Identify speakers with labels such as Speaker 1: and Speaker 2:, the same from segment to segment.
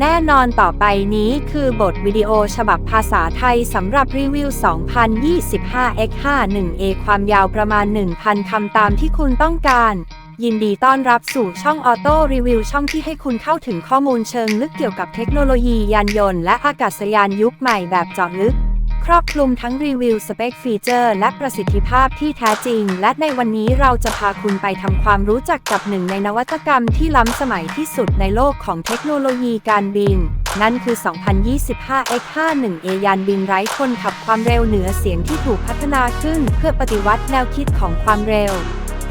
Speaker 1: แน่นอนต่อไปนี้คือบทวิดีโอฉบับภาษาไทยสำหรับรีวิว 2025 x 5 1 a ความยาวประมาณ 1,000 คำตามที่คุณต้องการ ยินดีต้อนรับสู่ช่องออโต้รีวิวช่องที่ให้คุณเข้าถึงข้อมูลเชิงลึกเกี่ยวกับเทคโนโลยียานยนต์และอากาศยานยุคใหม่แบบเจาะลึก ครอบคลุมทั้งรีวิวสเปคฟีเจอร์ และประสิทธิภาพที่แท้จริง และในวันนี้เราจะพาคุณไปทำความรู้จักกับหนึ่งในนวัตกรรมที่ล้ำสมัยที่สุดในโลกของเทคโนโลยีการบิน นั่นคือ 2025 X51A ยานบินไร้คนขับความเร็วเหนือเสียงที่ถูกพัฒนาขึ้น เพื่อปฏิวัติแนวคิดของความเร็ว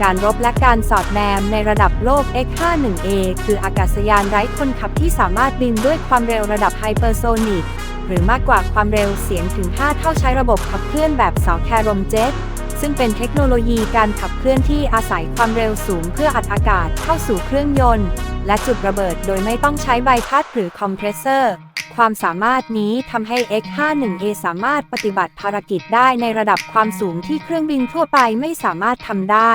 Speaker 1: การรบและการสอดแนมในระดับโลก X51A คืออากาศยานไร้คนขับที่สามารถบินด้วยความเร็วระดับไฮเปอร์โซนิก หรือมากกว่าความเร็วเสียงถึง 5 เท่าใช้ระบบขับเคลื่อนแบบเสาแครมเจ็ตซึ่งเป็นเทคโนโลยีการขับเคลื่อนที่อาศัยความเร็วสูงเพื่ออัดอากาศเข้าสู่เครื่องยนต์ และจุดระเบิดโดยไม่ต้องใช้ใบพัดหรือคอมเพรสเซอร์ ความสามารถนี้ทำให้ X51A สามารถปฏิบัติภารกิจได้ในระดับความสูงที่เครื่องบินทั่วไปไม่สามารถทำได้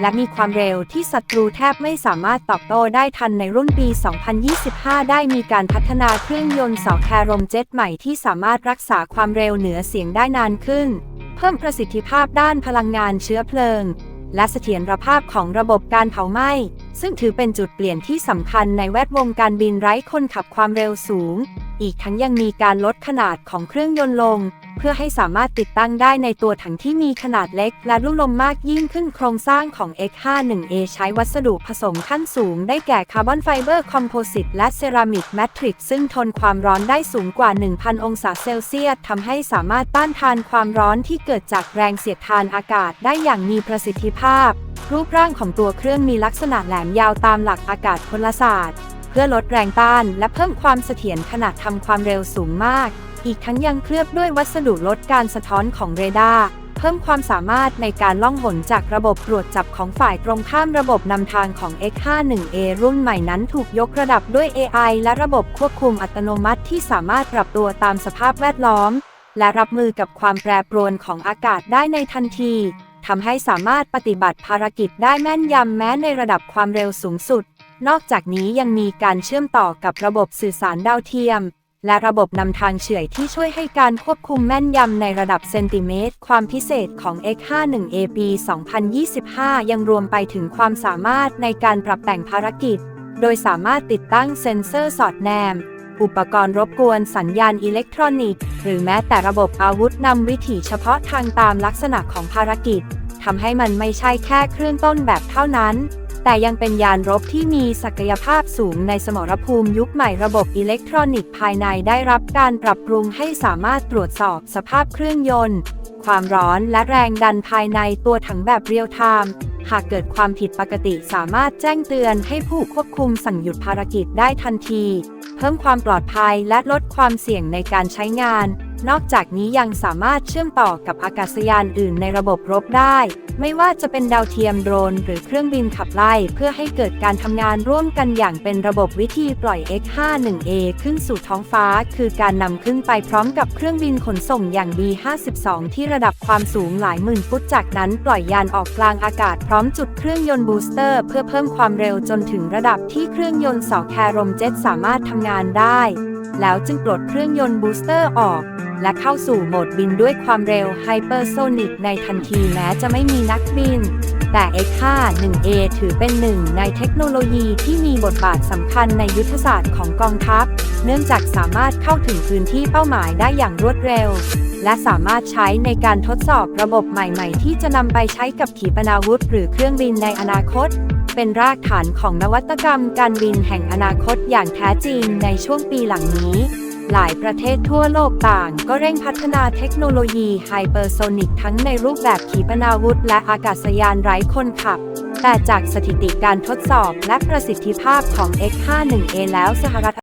Speaker 1: และมีความเร็วที่ศัตรูแทบไม่สามารถตอบโต้ได้ทันในรุ่นปี 2025 ได้มีการพัฒนาเครื่องยนต์เสาแครมเจ็ตใหม่ที่สามารถรักษาความเร็วเหนือเสียงได้นานขึ้น เพิ่มประสิทธิภาพด้านพลังงานเชื้อเพลิงและเสถียรภาพของระบบการเผาไหม้ ซึ่งถือเป็นจุดเปลี่ยนที่สำคัญในแวดวงการบินไร้คนขับความเร็วสูง อีกทั้งยังมีการลดขนาดของเครื่องยนต์ลง เพื่อให้สามารถติดตั้งได้ในตัวถังที่มีขนาดเล็ก และรุ่ลมมากยิ่งขึ้นโครงสร้างของ X51A ใช้วัสดุผสมขั้นสูง ได้แก่คาร์บอนไฟเบอร์คอมโพสิตและเซรามิกแมทริกซึ่งทนความร้อนได้สูงกว่า 1,000 องศาเซลเซียสทำให้สามารถต้านทานความร้อนที่เกิดจากแรงเสียดทานอากาศได้อย่างมีประสิทธิภาพ รูปร่างของตัวเครื่องมีลักษณะแหลมยาวตามหลักอากาศพลศาสตร์ พื่อลดแรงต้าน และเพิ่มความเสถียรขณะทำความเร็วสูงมาก อีกทั้งยังเคลือบด้วยวัสดุลดการสะท้อนของเรดาร์เพิ่มความสามารถในการล่องหนจากระบบตรวจจับของฝ่ายตรงข้ามระบบนำทางของ X51A รุ่นใหม่นั้นถูกยกระดับด้วย AI และระบบควบคุมอัตโนมัติที่สามารถปรับตัวตามสภาพแวดล้อม และรับมือกับความแปรปรวนของอากาศได้ในทันทีทำให้สามารถปฏิบัติภารกิจได้แม่นยำแม้ในระดับความเร็วสูงสุด นอกจากนี้ยังมีการเชื่อมต่อกับระบบสื่อสารดาวเทียม และระบบนำทางเฉื่อยที่ช่วยให้การควบคุมแม่นยำในระดับเซนติเมตร ความพิเศษของ X51A ปี 2025 ยังรวมไปถึงความสามารถในการปรับแต่งภารกิจ โดยสามารถติดตั้งเซ็นเซอร์สอดแนม อุปกรณ์รบกวนสัญญาณอิเล็กทรอนิกส์ หรือแม้แต่ระบบอาวุธนำวิถีเฉพาะทางตามลักษณะของภารกิจทำให้มันไม่ใช่แค่เครื่องต้นแบบเท่านั้น แต่ยังเป็นยานรบที่มีศักยภาพสูงในสมรภูมิยุคใหม่ระบบอิเล็กทรอนิกส์ภายในได้รับการปรับปรุงให้สามารถตรวจสอบสภาพเครื่องยนต์ ความร้อนและแรงดันภายในตัวถังแบบเรียลไทม์หากเกิดความผิดปกติสามารถแจ้งเตือนให้ผู้ควบคุมสั่งหยุดภารกิจได้ทันที เพิ่มความปลอดภัยและลดความเสี่ยงในการใช้งาน นอกจากนี้ยังสามารถเชื่อมต่อกับอากาศยานอื่นในระบบรบได้ ไม่ว่าจะเป็นดาวเทียมโดรน หรือเครื่องบินขับไล่ เพื่อให้เกิดการทำงานร่วมกันอย่างเป็นระบบวิธีปล่อย X51A ขึ้นสู่ท้องฟ้า คือการนำขึ้นไปพร้อมกับเครื่องบินขนส่งอย่าง B52 ที่ระดับความสูงหลายหมื่นฟุตจากนั้นปล่อยยานออกกลางอากาศพร้อมจุดเครื่องยนต์บูสเตอร์ เพื่อเพิ่มความเร็วจนถึงระดับที่เครื่องยนต์สอแครมเจ็ตสามารถทำงานได้ แล้วจึงปลดเครื่องยนต์บูสเตอร์ออก และเข้าสู่โหมดบินด้วยความเร็วไฮเปอร์โซนิกในทันทีแม้จะไม่มีนักบิน แต่ X51A ถือเป็นหนึ่งในเทคโนโลยีที่มีบทบาทสำคัญในยุทธศาสตร์ของกองทัพ เนื่องจากสามารถเข้าถึงพื้นที่เป้าหมายได้อย่างรวดเร็ว และสามารถใช้ในการทดสอบระบบใหม่ๆ ที่จะนำไปใช้กับขีปนาวุธหรือเครื่องบินในอนาคตเป็นรากฐานของนวัตกรรมการบินแห่งอนาคตอย่างแท้จริงในช่วงปีหลังนี้ หลายประเทศทั่วโลกต่าง ก็เร่งพัฒนาเทคโนโลยีไฮเปอร์โซนิกทั้งในรูปแบบขีปนาวุธ และอากาศยานไร้คนขับ แต่จากสถิติการทดสอบและประสิทธิภาพของ X51A แล้วสหรัฐ